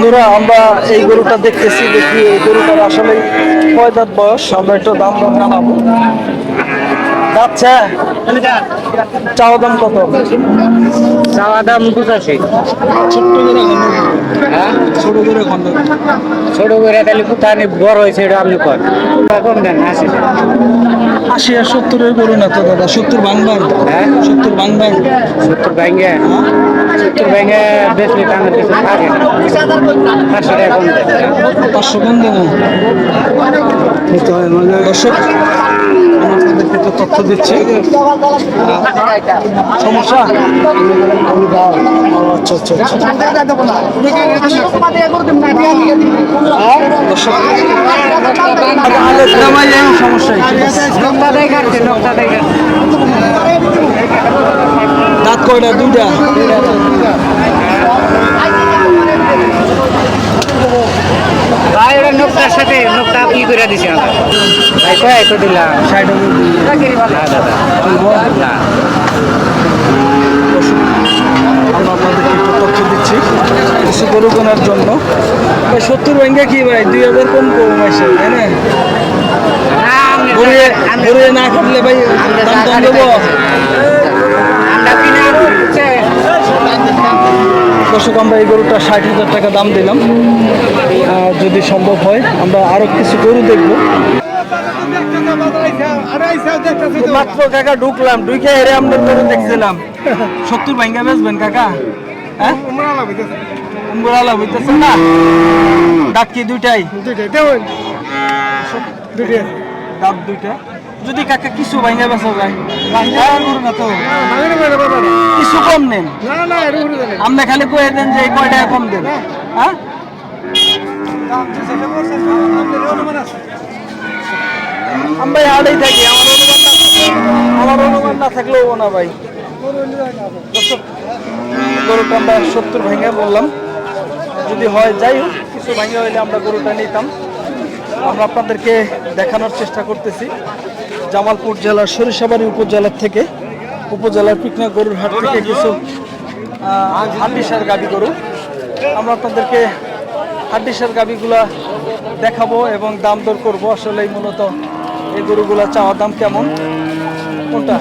বন্ধুরা, আমরা এই গরুটা দেখতেছি, দেখি এই গরুটার আসলে কয় দাঁত বয়স? আমরা একটু দাম দাম জানাব। যাচ্ছে। চাওয়া দাম কত? চাওয়া দাম পঁচাশি। ছোট্ট করে হ্যাঁ? ছোট করে খন্ড ছোট করে তাহলে কোথায় বড় হয়েছে এটা আপনি কর। কম দেন? আশি আশি আর সত্তরের গরু না তো দাদা? সত্তর বাংলার। হ্যাঁ? সত্তর বাংলার। সত্তর ব্যাঙ্গে? সত্তর ব্যাঙ্গে বেশি টাকা কিছু থাকে না। পাঁচশো টাকা কম দেন পাঁচশো কম দেবো। দর্শক আমি তথ্য দিচ্ছি। সমস্যা? আচ্ছা আচ্ছা আচ্ছা। দাঁত কয়টা? দুইটা। নকশার সাথে নকশা কি করে দিছে আমরা ভাই কয় তো দিলাম? ষাট না দাদা না। আমরা আপনাদেরকে একটু তথ্য দিচ্ছি। কিছু গরু কেনার জন্য। ভাই সত্তর ব্যাংকে কি ভাই? দুই হাজার কম কম আসে তাই না? কাটলে ভাই দাম দেবো। আমরা হচ্ছে দর্শক আমরা এই গরুটা ষাট হাজার টাকা দাম দিলাম। যদি সম্ভব হয় আমরা আরও কিছু গরু দেখব। মাত্র কাকা ঢুকলাম ঢুকে হেরে আমরা গরু দেখছিলাম। সত্তর ভাঙ্গা বেচবেন কাকা? হ্যাঁ? হইতেছে না? দাঁত কি দুইটাই? দাঁত দুইটা? যদি কাকা কিছু ভাঙ্গা বেচা যায় কিছু কম নেন। আপনি খালি কয়ে দেন যে কয় টাকা কম দেন। হ্যাঁ? থাকি, আমার অনুমান আমার অনুমান না না ভাই। আমরা সত্তর ভেঙে বললাম। যদি হয়, যাই হোক, কিছু ভেঙে হইলে আমরা গরুটা নিতাম। আমরা আপনাদেরকে দেখানোর চেষ্টা করতেছি জামালপুর জেলার সরিষাবাড়ি উপজেলার থেকে উপজেলার পিকনা গরুর হাট থেকে কিছু হাড্ডিসার গাবি গরু। আমরা আপনাদেরকে হাড্ডিসার গাবিগুলা দেখাবো এবং দাম দর করব। আসলে মূলত এই গরুগুলা চাওয়ার দাম কেমন? কোনটা?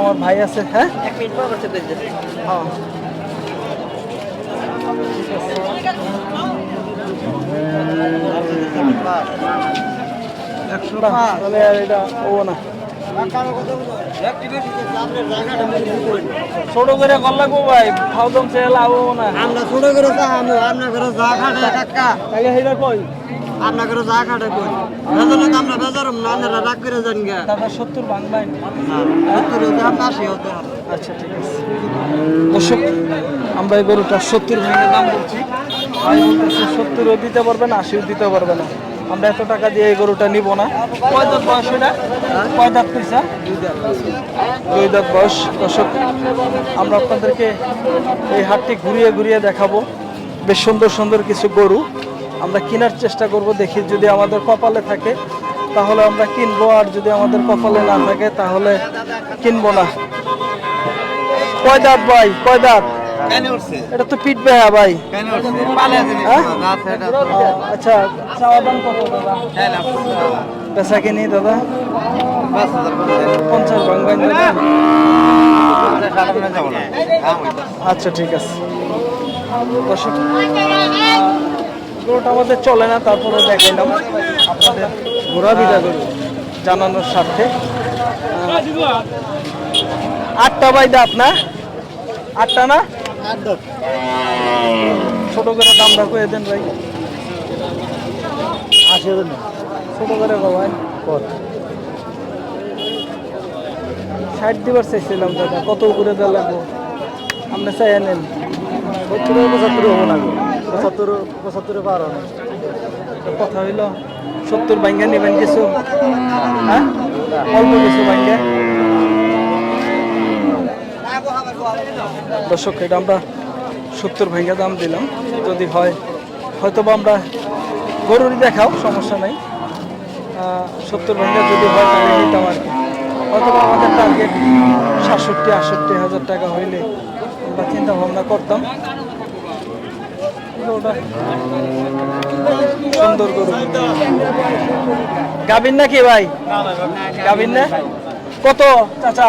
আমার ভাই আছে হ্যাঁ? হ্যাঁ। একশোটা তাহলে আর এটা ও না। ছোট করে ভাই সে লাভ না। আমরা ছোট করে চা আমু আপনার করে চা খাটে কাকা তাহলে কই? আপনার করে চা খাটে কই? বেজালে তো আমরা বেজারম না আপনারা রাগ করে যান গা। হতে আমরা হতে আচ্ছা ঠিক আছে। দর্শক আমরা এই গরুটা সত্তর ভেঙে দাম বলছি। ভাই বলতেছে দিতে পারবে না আশিও দিতে পারবে না। আমরা এত টাকা দিয়ে এই গরুটা নিব না। বয়স দুই দাঁত বয়স। দর্শক, আমরা আপনাদেরকে এই হাটটি ঘুরিয়ে ঘুরিয়ে দেখাবো। বেশ সুন্দর সুন্দর কিছু গরু। আমরা কেনার চেষ্টা করব, দেখি যদি আমাদের কপালে থাকে, তাহলে আমরা কিনবো। আর যদি আমাদের কপালে না থাকে, তাহলে কিনবো না। কয় দাঁত ভাই? কয় দাঁত? এটা তো পিট বেহা ভাই। হ্যাঁ? আচ্ছা পেশা কিনি দাদা? পঞ্চাশ ভাঙবেন আচ্ছা ঠিক আছে। দর্শক গরুটা আমাদের চলে না তারপরে দেখাইলাম আপনাদের ঘোরা বিটা গরু জানানোর স্বার্থে। আটটা বাই দাঁত না আটটা না? ছোট করে দাম রাখো এদেন ভাই। আশি ছোট করে ভাই কত ষাট দিবার চাইছিলাম দাদা কত করে দেওয়া লাগবো? আপনি চাই নেন সত্তর পঁচাত্তর হব না পঁচাত্তর পঁচাত্তরে পারো না। কথা হইল সত্তর বাইঙ্গা নেবেন কিছু? হ্যাঁ? অল্প কিছু বাইঙ্গা দর্শক, এটা আমরা সত্তর ভাঙ্গা দাম দিলাম। যদি হয় হয়তো বা আমরা গরুরই দেখাও, সমস্যা নাই। সত্তর ভাঙ্গা যদি হয় হয়তো আমাদের টার্গেট সাতষট্টি, আটষট্টি হাজার টাকা হইলে আমরা চিন্তা ভাবনা করতাম। সুন্দর গরু। গাবিন নাকি ভাই? গাবিন না? কত, চাচা?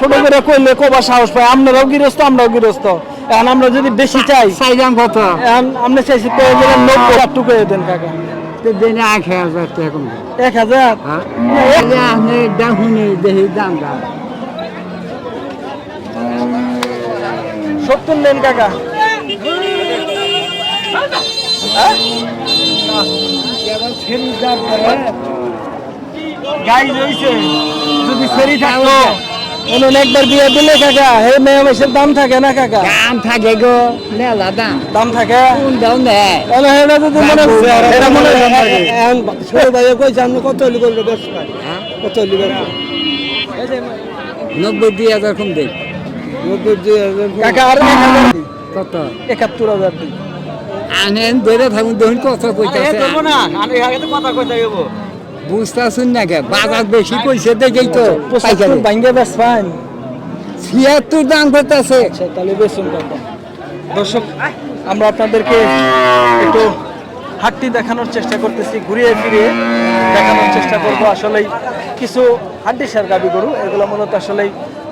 ছোট করে কইলে কবা সাহস পায় আপনারাও গৃহস্থ আমরাও গৃহস্থ। এখন আমরা যদি বেশি চাই চাইলাম কত? এখন আপনি চাইছি কয়ে দিলেন নব্বই হাজার টুকু দেন কাকা। দিনে আট হাজার টাকা এক হাজার? হ্যাঁ। আপনি দেখুনি দেখি দাম দাম। সত্তর নেন কাকা। হ্যাঁ? গাই রয়েছে যদি ফেরি থাকতো। উনুন একবার বিয়ে দিলে কাকা হে মেয়ে মেসের দাম থাকে না কাকা? দাম থাকে গো মেলা দাম। দাম থাকে? কোন দাম দেয় তাহলে এটা যদি মনে এটা মনে ছোট ভাইয়া কইছে আপনি কত হলি করবে দশ কত হলি করবে নব্বই দুই হাজার কম দেয় নব্বই দুই হাজার কাকা আর দিন। কত? একাত্তর হাজার দিন আনেন ধরে থাকুন দেখুন কত কইতাছে। না। আমি আগে তো কথা কইতে যাব বুঝতেছুন না কে বাজার বেশি কইছে দেখেই তো বেশ ফাইন ছিয়াত্তর দাম করতেছে। আচ্ছা তাহলে বেসুন কাকা দর্শক, আমরা আপনাদেরকে একটু হাটটি দেখানোর চেষ্টা করতেছি, ঘুরিয়ে ফিরিয়ে দেখানোর চেষ্টা করব। আসলেই কিছু হাড্ডি সার গাবি গরু, এগুলো মূলত আসলেই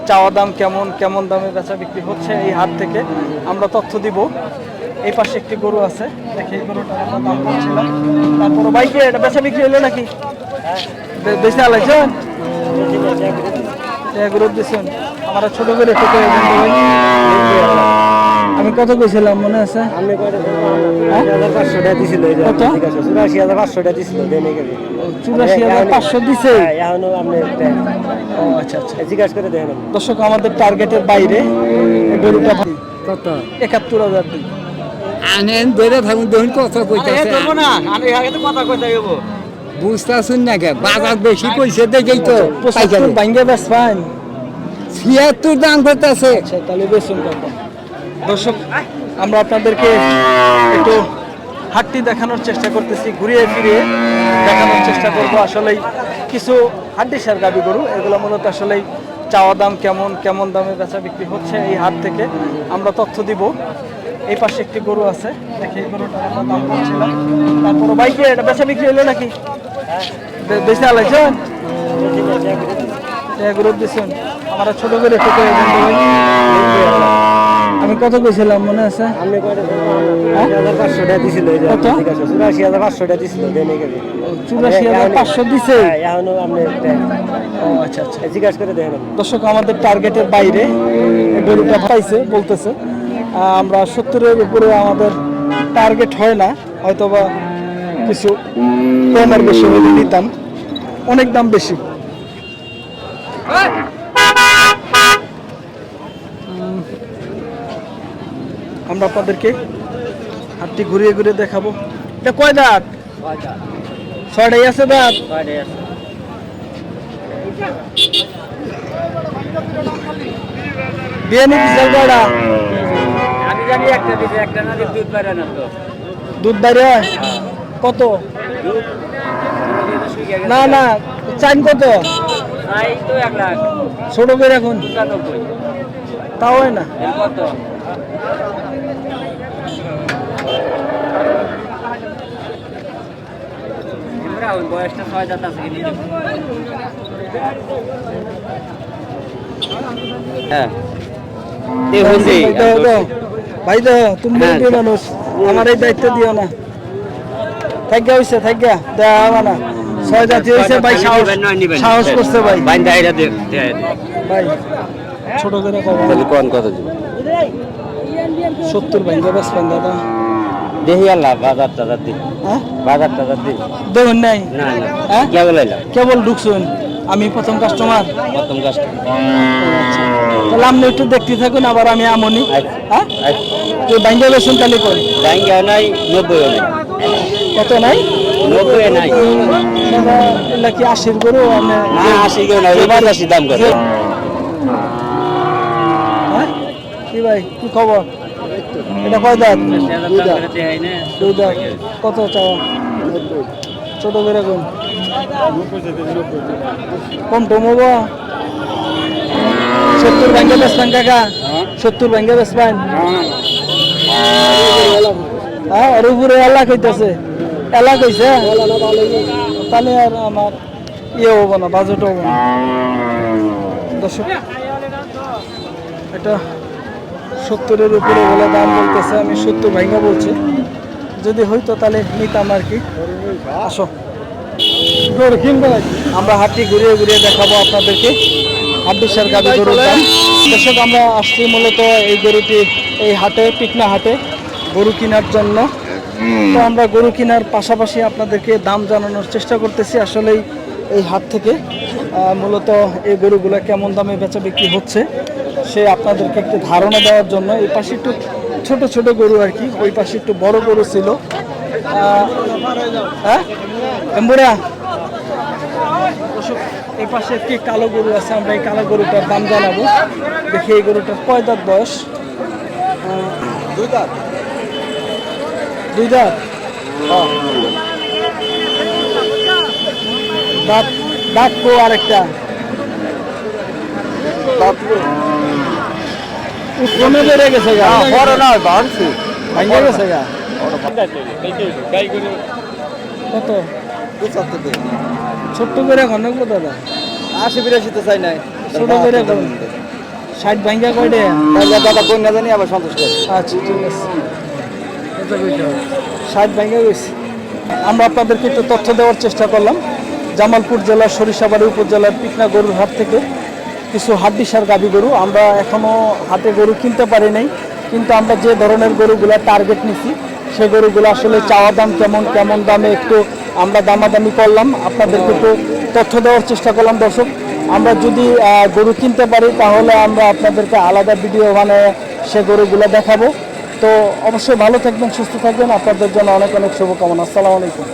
চাওয়া দাম কেমন কেমন দামে বেচা বিক্রি হচ্ছে এই হাট থেকে আমরা তথ্য দিব। এই পাশে একটি গরু আছে, দেখি গরুটা দাম বলছিলাম। তারপরে বাইকে এটা বেচা বিক্রি হলো নাকি? বে- বেচে আলাইছেন আমার ছোট করে। আমি কত কইছিলাম মনে আছে? আমি পাঁচশো টাকা দিছিল এই যে কত? ঠিক আছে। চুরাশি হাজার পাঁচশো টাকা দিছিল চুরাশি হাজার পাঁচশো দিছে? এখনও আপনি আচ্ছা আচ্ছা। জিজ্ঞাসা করে দেখেন। দর্শক আমাদের টার্গেটের বাইরে গরুটা কত? একাত্তর হাজার দিন আনেন ধরে থাকুন দেখুন কত কইতাছে। না। আমি আগে তো কথা কইতে যাব বুঝতেছুন না কে বাজার বেশি কইছে দেখেই তো পঁচাত্তর ভাঙ্গে বেশ ফাইন। ছিয়াত্তর দাম করতেছে। আচ্ছা তাহলে বেসুন দর্শক আমরা আপনাদেরকে একটু হাটটি দেখানোর চেষ্টা করতেছি ঘুরিয়ে ফিরিয়ে দেখানোর চেষ্টা করব। আসলেই কিছু হাড্ডি সার গাবি গরু এগুলো মূলত আসলে চাওয়া দাম কেমন কেমন দামে বেচা বিক্রি হচ্ছে এই হাট থেকে। আমরা তথ্য দিব। এই পাশে একটি গরু আছে। দেখি এই গরুটার আমরা দাম বলছিলাম তারপরে বাইকে এটা বেচা বিক্রি হলো নাকি? বে- বেচে আলাইছেন এগুলো দিছেন আমার ছোট করে। আমি কত কইছিলাম মনে আছে? আমি পাঁচশো টাকা দিছিল কত? চুরাশি হাজার পাঁচশো টাকা দিছিল চুরাশি হাজার পাঁচশো দিছে। এখনও আপনি ও আচ্ছা আচ্ছা। জিজ্ঞাসা করে দেখেন দর্শক আমাদের টার্গেটের বাইরে গরুটা পাইছে বলতেছে। আমরা সত্তরের উপরে আমাদের টার্গেট হয় না, হয়তোবা কিছু কম আর বেশি হলে দিতাম অনেক দাম বেশি। আমরা আপনাদেরকে হাতটি ঘুরিয়ে ঘুরিয়ে দেখাবো। এটা কয় দাঁত? ছয়টাই আছে দাঁত? বিয়ে কয়টা আমি জানি একটা দিছে একটা না দুধ পারে না তো। দুধ বাইরে হয়? কত? না না চাইন কত? তাই তো এক লাখ। ছোট করে এখন? তাও হয় না? কত? বয়সটা ছয় দাঁত আছে কিনে হ্যাঁ। দেখুন ভাই। ভাই দাও তুমি হ্যাঁ, মানুষ আমার এই দায়িত্ব দিও না। থাকা হয়েছে থাকা দেওয়া হবে না। ছয় জাতি হয়েছে ভাই সাহস সাহস করছে ভাই। দে ভাই ছোট করে কোন দিবে? সত্তর ভাই পান দাদা দেখি আল্লাহ বাজার টাজার দিন হ্যাঁ? বাজার টাজার দিন দেখুন নাই? হ্যাঁ? কে বলাইলাম কেবল ঢুকছেন। আমি প্রথম কাস্টমার প্রথম কাস্টমার তাহলে আপনি একটু দেখতে থাকুন আবার আমি আমনি। আচ্ছা। হ্যাঁ? তুই বাইঙ্গা বেসুন তাহলে কই? ব্যাংকে নাই নব্বই নাই কত নাই? নব্বই নাই। এলা কি আশির গরু না আশি কেউ নাই এবার আশি দাম করে হ্যাঁ? কি ভাই কি খবর? এটা কয় দাঁত? দুই দাঁত। কত চাও ছোট করে কোন? কম টমব সত্তর ব্যাংকে বেসবেন কাকা? সত্তর ব্যাংকে বেসবেন হ্যাঁ ওর উপরে এলা কইতেছে এলা কইছে তাহলে আর আমার ইয়ে হব না বাজেট হব না। দর্শক এটা সত্তরের উপরে বলে দাম বলতেছে আমি সত্তর ভাইঙ্গা বলছি। যদি হইতো তাহলে নিতাম আর কি। আসো। আমরা হাটটি ঘুরিয়ে ঘুরিয়ে দেখাবো আপনাদেরকে। হাড্ডিসার গাবি গরুর দাম। দর্শক আমরা আসছি মূলত এই গরুটি এই হাটে পিকনা হাটে গরু কেনার জন্য। তো আমরা গরু কেনার পাশাপাশি আপনাদেরকে দাম জানানোর চেষ্টা করতেছি আসলেই এই হাট থেকে। মূলত এই গরুগুলো কেমন দামে বেচা বিক্রি হচ্ছে সে আপনাদেরকে একটু ধারণা দেওয়ার জন্য। এই পাশে একটু ছোট ছোট গরু আর কি ওই পাশে একটু বড় গরু ছিল। হ্যাঁ? এম্বুরা? এই পাশে একটি কালো গরু আছে আমরা এই কালো গরুটার দাম জানাব। দেখি এই গরুটার কয় দাঁত বয়স? দুই দাঁত। দুই দাঁত। দাঁত দাঁত কো আরেকটা। কমে বেড়ে গেছে গা। বড় নয় বাড়ছি। ভাঙে গেছে গা। কত? ছোট্ট করে এখন দাদা আশি বিরাশি তো চাই নাই। ছোট করে কোন ষাট ভাঙ্গা কয়টা দাদা কোন না জানি আবার সন্তুষ্ট আচ্ছা ঠিক আছে। ষাট ভাঙ্গা গেছি আমরা আপনাদেরকে একটু তথ্য দেওয়ার চেষ্টা করলাম। জামালপুর জেলার সরিষাবাড়ি উপজেলার পিকনা গরুর হাট থেকে কিছু হাড্ডিসার গাবি গরু। আমরা এখনও হাটে গরু কিনতে পারি নাই কিন্তু আমরা যে ধরনের গরুগুলা টার্গেট নিছি সে গরুগুলো আসলে চাওয়া দাম কেমন কেমন দামে একটু আমরা দামাদামি করলাম। আপনাদেরকে একটু তথ্য দেওয়ার চেষ্টা করলাম, দর্শক। আমরা যদি গরু কিনতে পারি, তাহলে আমরা আপনাদেরকে আলাদা ভিডিও মানে সে গরুগুলো দেখাবো। তো অবশ্যই ভালো থাকবেন, সুস্থ থাকবেন। আপনাদের জন্য অনেক অনেক শুভকামনা। আসসালামু আলাইকুম।